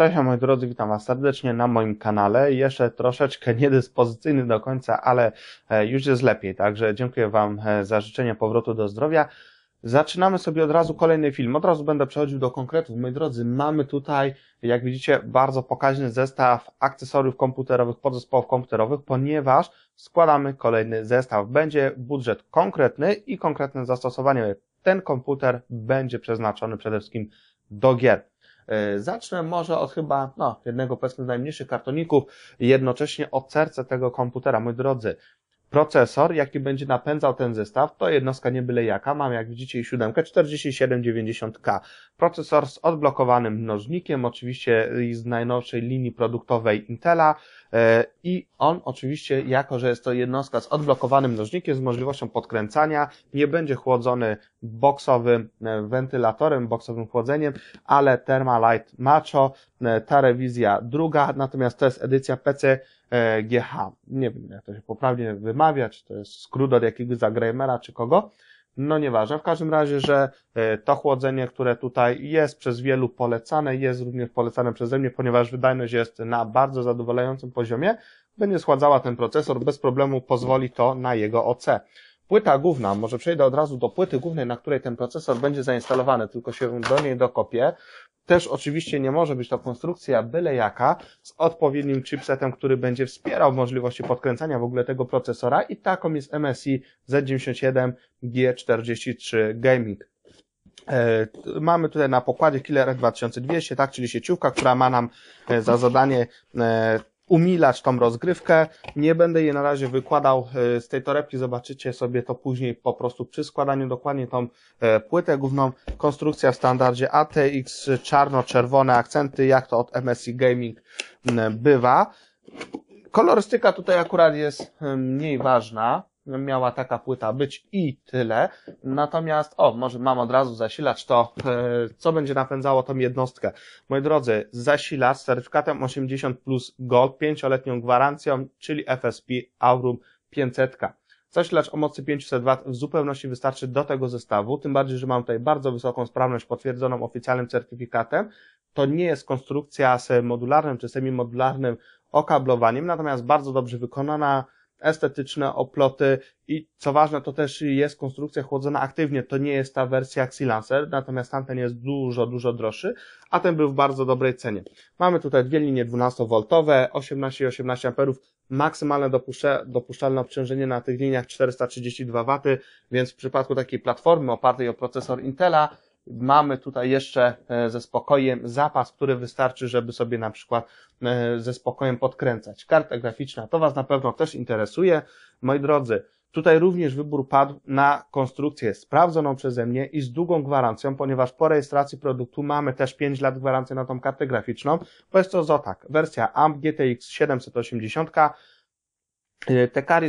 Cześć moi drodzy, witam Was serdecznie na moim kanale. Jeszcze troszeczkę niedyspozycyjny do końca, ale e, już jest lepiej, także dziękuję Wam e, za życzenie powrotu do zdrowia. Zaczynamy sobie od razu kolejny film. Od razu będę przechodził do konkretów. Moi drodzy, mamy tutaj, jak widzicie, bardzo pokaźny zestaw akcesoriów komputerowych, podzespołów komputerowych, ponieważ składamy kolejny zestaw. Będzie budżet konkretny i konkretne zastosowanie. Ten komputer będzie przeznaczony przede wszystkim do gier. E, zacznę może od chyba no, jednego powiedzmy z najmniejszych kartoników, jednocześnie od serca tego komputera. Moi drodzy, procesor, jaki będzie napędzał ten zestaw, to jednostka nie byle jaka. Mam, jak widzicie, i 7 4790K. Procesor z odblokowanym mnożnikiem, oczywiście z najnowszej linii produktowej Intela e, i on oczywiście, jako że jest to jednostka z odblokowanym mnożnikiem, z możliwością podkręcania, nie będzie chłodzony boksowym e, wentylatorem, boksowym chłodzeniem, ale Thermalite Macho, e, ta rewizja druga, natomiast to jest edycja PC GH. Nie wiem, jak to się poprawnie wymawia, czy to jest skrót od jakiegoś Zagramera, czy kogo. No nieważne. W każdym razie, że e, to chłodzenie, które tutaj jest przez wielu polecane, jest również polecane przeze mnie, ponieważ wydajność jest na bardzo zadowalającym poziomie, będzie schładzała ten procesor, bez problemu pozwoli to na jego OC. Płyta główna, może przejdę od razu do płyty głównej, na której ten procesor będzie zainstalowany, tylko się do niej dokopię. Też oczywiście nie może być to konstrukcja byle jaka, z odpowiednim chipsetem, który będzie wspierał możliwości podkręcania w ogóle tego procesora i taką jest MSI Z97G43 Gaming. E, mamy tutaj na pokładzie Killer 2200, tak, czyli sieciówka, która ma nam e, za zadanie e, umilać tą rozgrywkę. Nie będę je na razie wykładał e, z tej torebki, zobaczycie sobie to później po prostu przy składaniu dokładnie tą e, płytę główną. Konstrukcja w standardzie ATX, czarno-czerwone akcenty, jak to od MSI Gaming bywa. Kolorystyka tutaj akurat jest mniej ważna miała taka płyta być i tyle. Natomiast, o, może mam od razu zasilacz, to e, co będzie napędzało tą jednostkę? Moi drodzy, zasilacz z certyfikatem 80 plus Gold, 5-letnią gwarancją, czyli FSP Aurum 500. Zasilacz o mocy 500 W w zupełności wystarczy do tego zestawu, tym bardziej, że mam tutaj bardzo wysoką sprawność potwierdzoną oficjalnym certyfikatem. To nie jest konstrukcja z modularnym czy semi-modularnym okablowaniem, natomiast bardzo dobrze wykonana, estetyczne oploty i co ważne, to też jest konstrukcja chłodzona aktywnie. To nie jest ta wersja Xilancer, natomiast tamten jest dużo, dużo droższy, a ten był w bardzo dobrej cenie. Mamy tutaj dwie linie 12V, 18 i 18 A, maksymalne dopuszczalne obciążenie na tych liniach 432 W, więc w przypadku takiej platformy opartej o procesor Intela, mamy tutaj jeszcze e, ze spokojem zapas, który wystarczy, żeby sobie na przykład e, ze spokojem podkręcać. Karta graficzna, to Was na pewno też interesuje. Moi drodzy, tutaj również wybór padł na konstrukcję sprawdzoną przeze mnie i z długą gwarancją, ponieważ po rejestracji produktu mamy też 5 lat gwarancji na tą kartę graficzną, bo to Zotac, wersja AMP GTX 780, te, kary,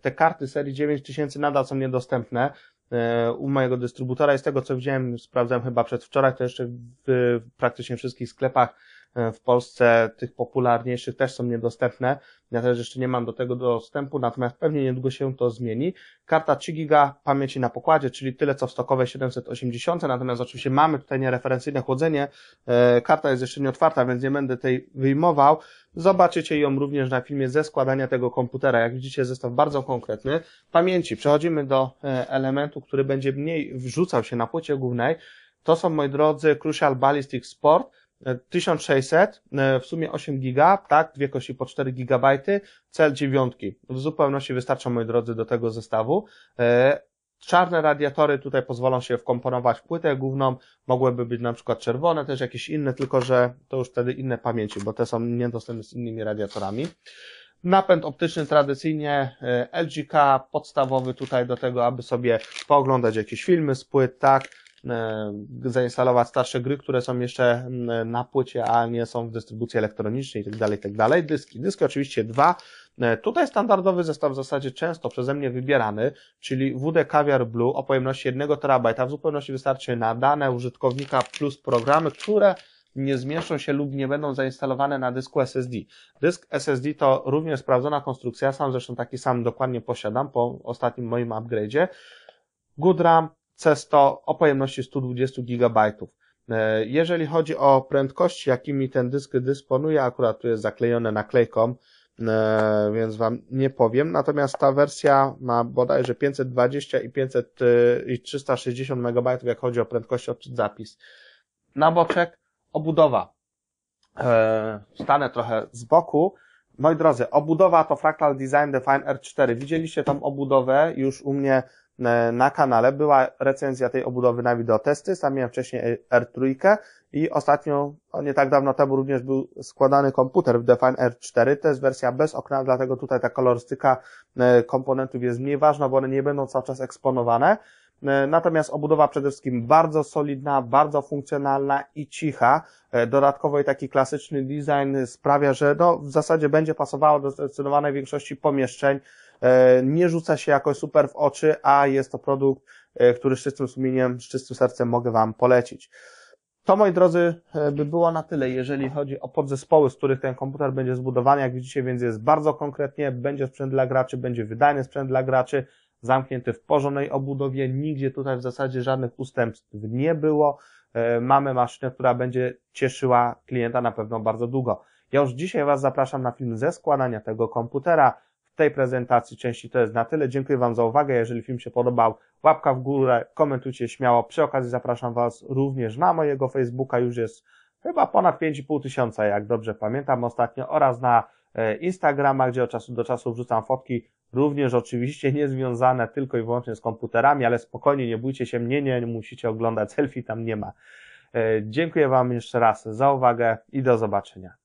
te karty serii 9000 nadal są niedostępne. E, u mojego dystrybutora i z tego co widziałem, sprawdzałem chyba przedwczoraj, to jeszcze w praktycznie wszystkich sklepach w Polsce tych popularniejszych też są niedostępne. Ja też jeszcze nie mam do tego dostępu, natomiast pewnie niedługo się to zmieni. Karta 3 giga pamięci na pokładzie, czyli tyle co w stokowej 780, natomiast oczywiście mamy tutaj niereferencyjne chłodzenie. E, karta jest jeszcze nie otwarta, więc nie będę tej wyjmował. Zobaczycie ją również na filmie ze składania tego komputera. Jak widzicie, zestaw bardzo konkretny. Pamięci. Przechodzimy do e, elementu, który będzie mniej wrzucał się na płycie głównej. To są, moi drodzy, Crucial Ballistic Sport 1600, e, w sumie 8 giga, tak, dwie kości po 4 gigabajty, cel dziewiątki. W zupełności wystarcza, moi drodzy, do tego zestawu. E, czarne radiatory tutaj pozwolą się wkomponować w płytę główną, mogłyby być na przykład czerwone, też jakieś inne, tylko że to już wtedy inne pamięci, bo te są niedostępne z innymi radiatorami. Napęd optyczny tradycyjnie e, LGK, podstawowy tutaj do tego, aby sobie pooglądać jakieś filmy z płyt, tak, zainstalować starsze gry, które są jeszcze na płycie, a nie są w dystrybucji elektronicznej itd., tak itd. Tak Dyski. Dyski oczywiście dwa. E, tutaj standardowy zestaw w zasadzie często przeze mnie wybierany, czyli WD Caviar Blue o pojemności 1 TB. W zupełności wystarczy na dane użytkownika plus programy, które nie zmieszczą się lub nie będą zainstalowane na dysku SSD. Dysk SSD to również sprawdzona konstrukcja, sam zresztą taki sam dokładnie posiadam po ostatnim moim upgrade'zie. Good RAM, C100 o pojemności 120 GB. E, jeżeli chodzi o prędkości, jakimi ten dysk dysponuje, akurat tu jest zaklejone naklejką, e, więc Wam nie powiem. Natomiast ta wersja ma bodajże 520 i 500 i 360 MB, jak chodzi o prędkość odczyt zapis. Na boczek obudowa. Stanę trochę z boku. Moi drodzy, obudowa to Fractal Design Define R4. Widzieliście tą obudowę już u mnie e, na kanale. Była recenzja tej obudowy na wideotesty. Sam miałem wcześniej R3 i ostatnio, nie tak dawno temu również był składany komputer w Define R4. To jest wersja bez okna, dlatego tutaj ta kolorystyka e, komponentów jest mniej ważna, bo one nie będą cały czas eksponowane. E, natomiast obudowa przede wszystkim bardzo solidna, bardzo funkcjonalna i cicha. E, dodatkowo i taki klasyczny design sprawia, że no, w zasadzie będzie pasowało do zdecydowanej większości pomieszczeń. E, nie rzuca się jakoś super w oczy, a jest to produkt, który z czystym sumieniem, z czystym sercem mogę Wam polecić. To, moi drodzy, by było na tyle, jeżeli chodzi o podzespoły, z których ten komputer będzie zbudowany. Jak widzicie, więc jest bardzo konkretnie, będzie sprzęt dla graczy, będzie wydajny sprzęt dla graczy, zamknięty w porządnej obudowie, nigdzie tutaj w zasadzie żadnych ustępstw nie było. E, mamy maszynę, która będzie cieszyła klienta na pewno bardzo długo. Ja już dzisiaj Was zapraszam na film ze składania tego komputera. Tej prezentacji części to jest na tyle. Dziękuję Wam za uwagę. Jeżeli film się podobał, łapka w górę, komentujcie śmiało. Przy okazji zapraszam Was również na mojego Facebooka. Już jest chyba ponad 5,5 tysiąca, jak dobrze pamiętam ostatnio, oraz na e, Instagrama, gdzie od czasu do czasu wrzucam fotki również oczywiście nie związane tylko i wyłącznie z komputerami, ale spokojnie, nie bójcie się mnie, nie musicie oglądać selfie, tam nie ma. E, dziękuję Wam jeszcze raz za uwagę i do zobaczenia.